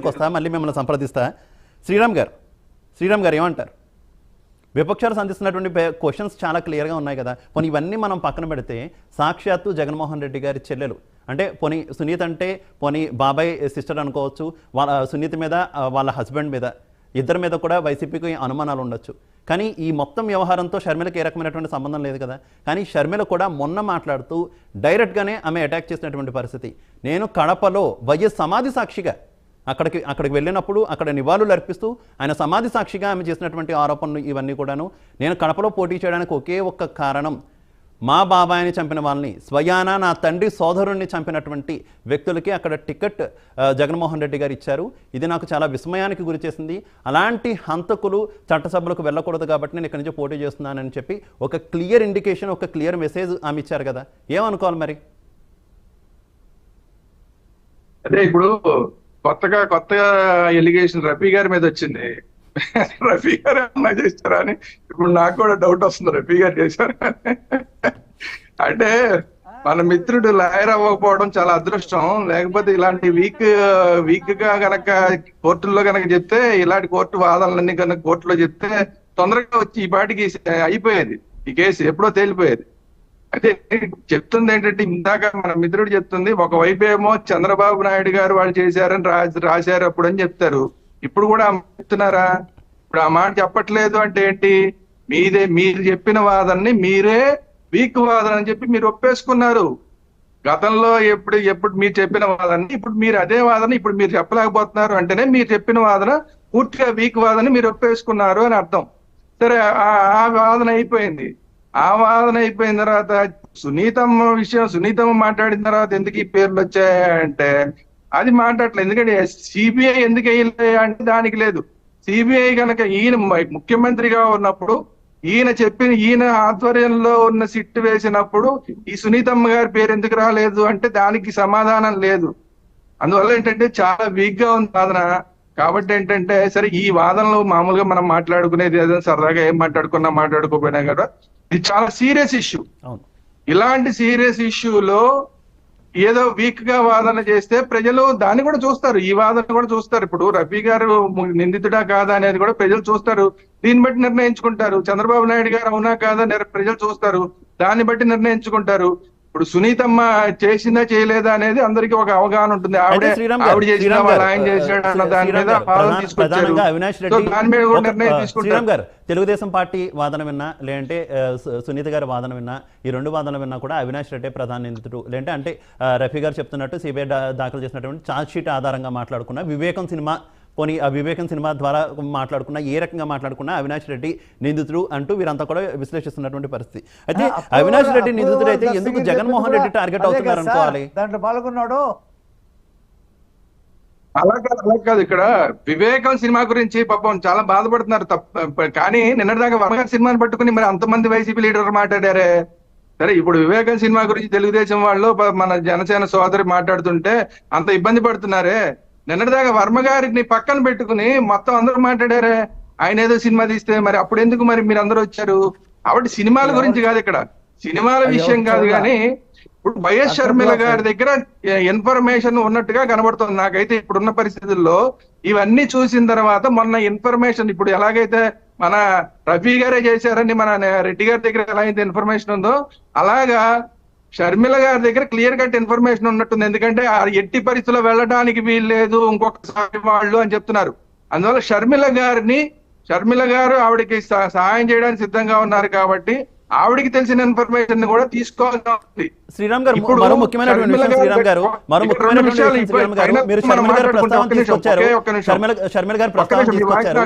వస్తా మళ్ళీ మిమ్మల్ని సంప్రదిస్తా. శ్రీరామ్ గారు శ్రీరామ్ గారు ఏమంటారు? విపక్షాలు సంధిస్తున్నటువంటి క్వశ్చన్స్ చాలా క్లియర్గా ఉన్నాయి కదా. పోనీ ఇవన్నీ మనం పక్కన పెడితే సాక్షాత్తు జగన్మోహన్ రెడ్డి గారి చెల్లెలు. అంటే పోనీ సునీత అంటే పోనీ బాబాయ్ సిస్టర్ అనుకోవచ్చు వాళ్ళ సునీత మీద వాళ్ళ హస్బెండ్ మీద ఇద్దరి మీద కూడా వైసీపీకి అనుమానాలు ఉండొచ్చు. కానీ ఈ మొత్తం వ్యవహారంతో షర్మిలకి ఏ రకమైనటువంటి సంబంధం లేదు కదా. కానీ షర్మిల కూడా మొన్న మాట్లాడుతూ డైరెక్ట్గానే ఆమె అటాక్ చేసినటువంటి పరిస్థితి. నేను కడపలో వైఎస్ సమాధి సాక్షిగా అక్కడికి అక్కడికి వెళ్ళినప్పుడు అక్కడ నివాళులు అర్పిస్తూ ఆయన సమాధి సాక్షిగా ఆమె చేసినటువంటి ఆరోపణలు ఇవన్నీ కూడాను నేను కడపలో పోటీ చేయడానికి ఒకే ఒక్క కారణం మా బాబాయిని చంపిన వాళ్ళని స్వయాన నా తండ్రి సోదరుణ్ణి చంపినటువంటి వ్యక్తులకి అక్కడ టికెట్ జగన్మోహన్ రెడ్డి గారు ఇచ్చారు. ఇది నాకు చాలా విస్మయానికి గురి చేసింది. అలాంటి హంతకులు చట్టసభలకు వెళ్ళకూడదు కాబట్టి నేను ఇక్కడి నుంచి పోటీ చేస్తున్నానని చెప్పి ఒక క్లియర్ ఇండికేషన్ ఒక క్లియర్ మెసేజ్ ఆమె ఇచ్చారు కదా. ఏమనుకోవాలి మరి? అదే ఇప్పుడు కొత్తగా కొత్తగా ఎలిగేషన్ రఫీ గారి మీద వచ్చింది. రఫీ గారు ఏమన్నా చేస్తారా అని? ఇప్పుడు నాకు కూడా డౌట్ వస్తుంది రఫీ గారు చేశారా అంటే మన మిత్రుడు లాయర్ అవ్వకపోవడం చాలా అదృష్టం. లేకపోతే ఇలాంటి వీక్ వీక్గా గనక కోర్టుల్లో గనక చెప్తే ఇలాంటి కోర్టు వాదనలన్నీ కనుక కోర్టులో చెప్తే తొందరగా వచ్చి ఈ పాటికి అయిపోయేది. ఈ కేసు ఎప్పుడో తేలిపోయేది. అయితే చెప్తుంది ఏంటంటే ఇందాక మన మిత్రుడు చెప్తుంది ఒకవైపు ఏమో చంద్రబాబు నాయుడు గారు వాళ్ళు చేశారని రా- రాశారు అప్పుడు అని చెప్తారు. ఇప్పుడు కూడా చెప్తున్నారా? ఇప్పుడు ఆ మాట చెప్పట్లేదు అంటే ఏంటి? మీదే మీరు చెప్పిన వాదనని మీరే వీక్ వాదన అని చెప్పి మీరు ఒప్పేసుకున్నారు. గతంలో ఎప్పుడు ఎప్పుడు మీరు చెప్పిన వాదన ఇప్పుడు మీరు అదే వాదన ఇప్పుడు మీరు చెప్పలేకపోతున్నారు అంటేనే మీరు చెప్పిన వాదన పూర్తిగా వీక్ వాదన మీరు ఒప్పేసుకున్నారు అని అర్థం. సరే ఆ- ఆ వాదన అయిపోయింది. ఆ వాదన అయిపోయిన తర్వాత సునీతమ్మ విషయం సునీతమ్మ మాట్లాడిన తర్వాత ఎందుకు ఈ పేర్లు వచ్చాయంటే అది మాట్లాడలేదు ఎందుకంటే సిబిఐ ఎందుకు వేయలే అంటే దానికి లేదు. సిబిఐ కనుక ఈయన ముఖ్యమంత్రిగా ఉన్నప్పుడు ఈయన చెప్పిన ఈయన ఆధ్వర్యంలో ఉన్న సిట్ వేసినప్పుడు ఈ సునీతమ్మ గారి పేరు ఎందుకు రాలేదు అంటే దానికి సమాధానం లేదు. అందువల్ల ఏంటంటే చాలా వీక్గా ఉంది వాదన. కాబట్టి ఏంటంటే సరే ఈ వాదనలో మామూలుగా మనం మాట్లాడుకునేది ఏదైనా సరదాగా ఏం మాట్లాడుకున్నా మాట్లాడుకోపోయినా కూడా ఇది చాలా సీరియస్ ఇష్యూ. ఇలాంటి సీరియస్ ఇష్యూలో ఏదో వీక్గా వాదన చేస్తే ప్రజలు దాన్ని కూడా చూస్తారు. ఈ వాదన కూడా చూస్తారు. ఇప్పుడు రఫీ గారు నిందితుడా కాదా అనేది కూడా ప్రజలు చూస్తారు. దీన్ని బట్టి నిర్ణయించుకుంటారు. చంద్రబాబు నాయుడు గారు అవునా కాదా ప్రజలు చూస్తారు. దాన్ని బట్టి నిర్ణయించుకుంటారు. ఇప్పుడు సునీతమ్మ చేసిందా చేయలేదా అనేది అందరికీ ఒక అవగాహన ఉంటుంది. ఆవిడ ఆవిడ చేసిన ఆయన చేశాడు అన్న దాని మీద తీసుకొచ్చారు. దాని కూడా నిర్ణయం తీసుకుంటారు. గారు తెలుగుదేశం పార్టీ వాదన విన్నా లేదంటే సునీత గారి వాదన విన్నా ఈ రెండు వాదనలు విన్నా కూడా అవినాష్ రెడ్డి ప్రధాన నిందితుడు లేదంటే అంటే రఫీ గారు చెప్తున్నట్టు సిబిఐ దాఖలు చేసినటువంటి ఛార్జ్ షీట్ ఆధారంగా మాట్లాడుకున్న వివేకం సినిమా పోనీ ఆ వివేకం సినిమా ద్వారా మాట్లాడుకున్న ఏ రకంగా మాట్లాడుకున్నా అవినాష్ రెడ్డి నిందితుడు అంటూ వీరంతా కూడా విశ్లేషిస్తున్నటువంటి పరిస్థితి. అయితే అవినాష్ రెడ్డి నిందితుడు అయితే ఎందుకు జగన్మోహన్ రెడ్డి టార్గెట్ అవుతున్నారు అనుకోవాలి దాంట్లో పాల్గొన్నాడు. అలా కాదు అలా కాదు. ఇక్కడ వివేకం సినిమా గురించి పాపం చాలా బాధపడుతున్నారు తప్ప కానీ నిన్నటిదాకా వర్మ సినిమాని పట్టుకుని మరి అంతమంది వైసీపీ లీడర్ మాట్లాడారే. సరే ఇప్పుడు వివేకం సినిమా గురించి తెలుగుదేశం వాళ్ళు మన జనసేన సోదరి మాట్లాడుతుంటే అంత ఇబ్బంది పడుతున్నారే. నిన్నటిదాకా వర్మ గారిని పక్కన పెట్టుకుని మొత్తం అందరూ మాట్లాడారే. ఆయన ఏదో సినిమా తీస్తే మరి అప్పుడు ఎందుకు మరి మీరు అందరూ వచ్చారు? కాబట్టి సినిమాల గురించి కాదు ఇక్కడ. సినిమాల విషయం కాదు కానీ ఇప్పుడు వైఎస్ షర్మిల గారి దగ్గర ఇన్ఫర్మేషన్ ఉన్నట్టుగా కనబడుతుంది. నాకైతే ఇప్పుడున్న పరిస్థితుల్లో ఇవన్నీ చూసిన తర్వాత మొన్న ఇన్ఫర్మేషన్ ఇప్పుడు ఎలాగైతే మన రఫీ గారే చేశారని మన రెడ్డి గారి దగ్గర ఎలా అయితే ఇన్ఫర్మేషన్ ఉందో అలాగా షర్మిల గారి దగ్గర క్లియర్ కట్ ఇన్ఫర్మేషన్ ఉన్నట్టుంది. ఎందుకంటే ఆ ఎట్టి పరిస్థితుల్లో వెళ్ళడానికి వీలు లేదు ఇంకొకసారి వాళ్ళు అని చెప్తున్నారు. అందువల్ల షర్మిల గారిని షర్మిల గారు ఆవిడకి సహ- సహాయం చేయడానికి సిద్ధంగా ఉన్నారు కాబట్టి ఆవిడకి తెలిసిన ఇన్ఫర్మేషన్ కూడా తీసుకోవాల్సి ఉంది. శ్రీరామ్ గారు ఇప్పుడు మరో ముఖ్యమైనటువంటి షర్మిల విషయం గారు శ్రీరామ్ గారు మరో ముఖ్యమైనటువంటి రెండు విషయాలు విషయం శ్రీరామ్ గారు మీరు మనం షర్మిల గారి ప్రస్తావన తీసుకొచ్చారు. షర్మిల షర్మిల గారి ప్రస్తావన తీసుకొచ్చారు.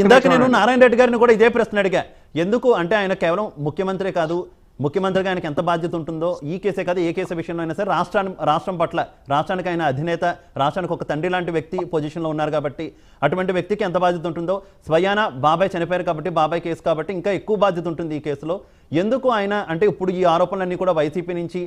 ఇందాక నేను. నారాయణ రెడ్డి గారిని కూడా ఇదే ప్రశ్న అడిగా. ఎందుకు అంటే ఆయన కేవలం ముఖ్యమంత్రి కాదు ముఖ్యమంత్రిగా ఆయనకి ఎంత బాధ్యత ఉంటుందో ఈ కేసే కాదు ఏ కేసు విషయంలో అయినా సరే రాష్ట్రాన్ని రాష్ట్రం పట్ల రాష్ట్రానికి ఆయన అధినేత రాష్ట్రానికి ఒక తండ్రి లాంటి వ్యక్తి పొజిషన్లో ఉన్నారు కాబట్టి అటువంటి వ్యక్తికి ఎంత బాధ్యత ఉంటుందో స్వయాన బాబాయ్ చనిపోయారు కాబట్టి బాబాయ్ కేసు కాబట్టి ఇంకా ఎక్కువ బాధ్యత ఉంటుంది ఈ కేసులో. ఎందుకు ఆయన అంటే ఇప్పుడు ఈ ఆరోపణలన్నీ కూడా వైసీపీ నుంచి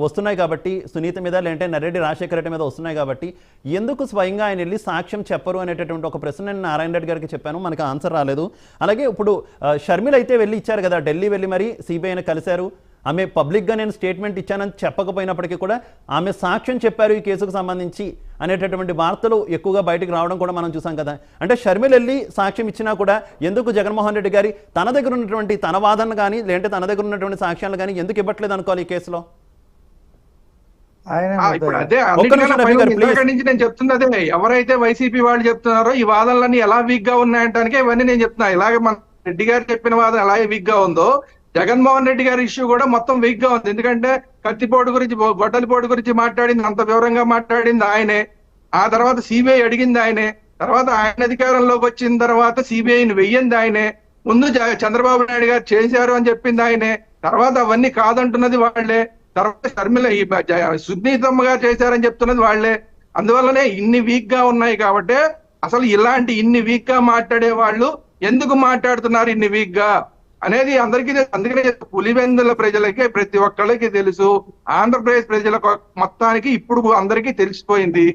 వస్తున్నాయి కాబట్టి సునీత మీద లేదంటే నరెడ్డి రాజశేఖర రెడ్డి మీద వస్తున్నాయి కాబట్టి ఎందుకు స్వయంగా ఆయన వెళ్ళి సాక్ష్యం చెప్పరు అనేటటువంటి ఒక ప్రశ్న నేను నారాయణ రెడ్డి గారికి చెప్పాను మనకు ఆన్సర్ రాలేదు. అలాగే ఇప్పుడు ఆ, షర్మిల అయితే వెళ్ళి ఇచ్చారు కదా ఢిల్లీ వెళ్ళి మరి సిబిఐని కలిశారు. ఆమె పబ్లిక్గా నేను స్టేట్మెంట్ ఇచ్చానని చెప్పకపోయినప్పటికీ కూడా ఆమె సాక్ష్యం చెప్పారు ఈ కేసుకు సంబంధించి అనేటటువంటి వార్తలు ఎక్కువగా బయటకు రావడం కూడా మనం చూసాం కదా. అంటే షర్మిల వెళ్ళి సాక్ష్యం ఇచ్చినా కూడా ఎందుకు జగన్మోహన్ రెడ్డి గారి తన దగ్గర ఉన్నటువంటి తన వాదన కానీ లేదంటే తన దగ్గర ఉన్నటువంటి సాక్ష్యాలు కానీ ఎందుకు ఇవ్వట్లేదు అనుకోవాలి ఈ కేసులో? ఆయన ఆ, ఇప్పుడు అదే. నేను ఎవరైతే వైసీపీ వాళ్ళు చెప్తున్నారో ఈ వాదనలన్నీ ఎలా వీక్గా ఉన్నాయంటానికే ఇవన్నీ నేను చెప్తున్నా. ఇలాగే మన రెడ్డి గారు చెప్పిన వాదన అలాగే వీక్గా ఉందో జగన్మోహన్ రెడ్డి గారి ఇష్యూ కూడా మొత్తం వీక్గా ఉంది. ఎందుకంటే కత్తిపోటు గురించి గొడ్డలిపోటు గురించి మాట్లాడింది అంత వివరంగా మాట్లాడింది ఆయనే. ఆ తర్వాత సిబిఐ అడిగింది ఆయనే. తర్వాత ఆయన అధికారంలోకి వచ్చిన తర్వాత సిబిఐని వెయ్యింది ఆయనే. ముందు చంద్రబాబు నాయుడు గారు చేశారు అని చెప్పింది ఆయనే. తర్వాత అవన్నీ కాదంటున్నది వాళ్ళే. తర్వాత షర్మిల ఈ సునీతమ్మ గారు చేశారని చెప్తున్నది వాళ్ళే. అందువల్లనే ఇన్ని వీక్గా ఉన్నాయి కాబట్టి అసలు ఇలాంటి ఇన్ని వీక్గా మాట్లాడే వాళ్ళు ఎందుకు మాట్లాడుతున్నారు ఇన్ని వీక్గా? అనేది అందరికీ అందుకనే పులివెందుల ప్రజలకి ప్రతి ఒక్కళ్ళకి తెలుసు. ఆంధ్రప్రదేశ్ ప్రజలకు మొత్తానికి ఇప్పుడు అందరికీ తెలిసిపోయింది.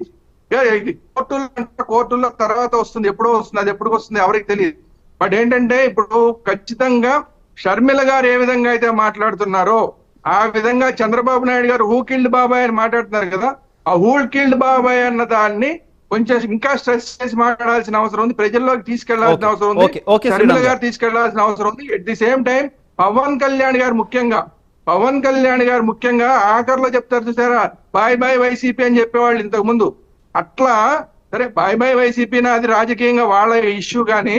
కోర్టుల్లో అంటే కోర్టుల్లో తర్వాత వస్తుంది ఎప్పుడో వస్తుంది అది ఎప్పుడు వస్తుంది ఎవరికి తెలియదు. బట్ ఏంటంటే ఇప్పుడు ఖచ్చితంగా షర్మిల గారు ఏ విధంగా అయితే మాట్లాడుతున్నారో ఆ విధంగా చంద్రబాబు నాయుడు గారు హూ కిల్డ్ బాబాయ్ అని మాట్లాడుతున్నారు కదా ఆ హూ కిల్డ్ బాబాయ్ అన్న దాన్ని కొంచెం ఇంకా స్ట్రెస్ చేసి మాట్లాడాల్సిన అవసరం ఉంది ప్రజల్లోకి తీసుకెళ్ళాల్సిన అవసరం ఉంది శ్రీరామ్ గారు తీసుకెళ్ళాల్సిన అవసరం ఉంది. At the same time Pawan Kalyan గారు ముఖ్యంగా పవన్ కళ్యాణ్ గారు ముఖ్యంగా ఆఖర్లో చెప్తారు చూసారా బాయ్ బాయ్ వైసీపీ అని చెప్పేవాళ్ళు ఇంతకు ముందు. అట్లా సరే బాయ్ బాయ్ వైసీపీ అది రాజకీయంగా వాళ్ళ ఇష్యూ కానీ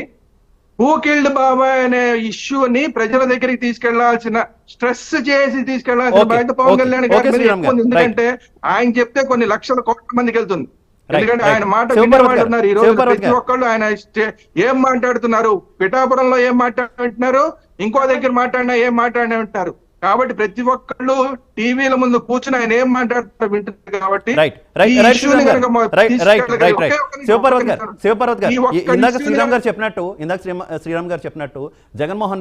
హూ కిల్డ్ బాబాయ్ అనే ఇష్యూని ప్రజల దగ్గరికి తీసుకెళ్ళాల్సిన స్ట్రెస్ చేసి తీసుకెళ్ళాల్సిన బాధ్యత పవన్ కళ్యాణ్ గారి మీద. ఎందుకంటే ఆయన చెప్తే కొన్ని లక్షల కోట్ల మందికి వెళ్తుంది. ఎందుకంటే right. ఆయన మాట శివపార్వతి వినేవాళ్ళు గారు, ఉన్నారు. ఈ రోజు శివపార్వతి ప్రతి. ఒక్కళ్ళు ఆయన ఏం మాట్లాడుతున్నారు? పిఠాపురంలో ఏం మాట్లాడుతున్నారు? ఇంకో దగ్గర మాట్లాడినా ఏం మాట్లాడినా ఉంటారు కాబట్టి ప్రతి ఒక్కళ్ళు టీవీల ముందు కూర్చుని ఆయన ఏం మాట్లాడుతారో వింటున్నారు కాబట్టి శివపార్వతి గారు. శివపార్వతి గారు. ఇందాక శ్రీరామ్ గారు చెప్పినట్టు ఇందాక శ్రీరామ్ గారు చెప్పినట్టు జగన్మోహన్ రెడ్డి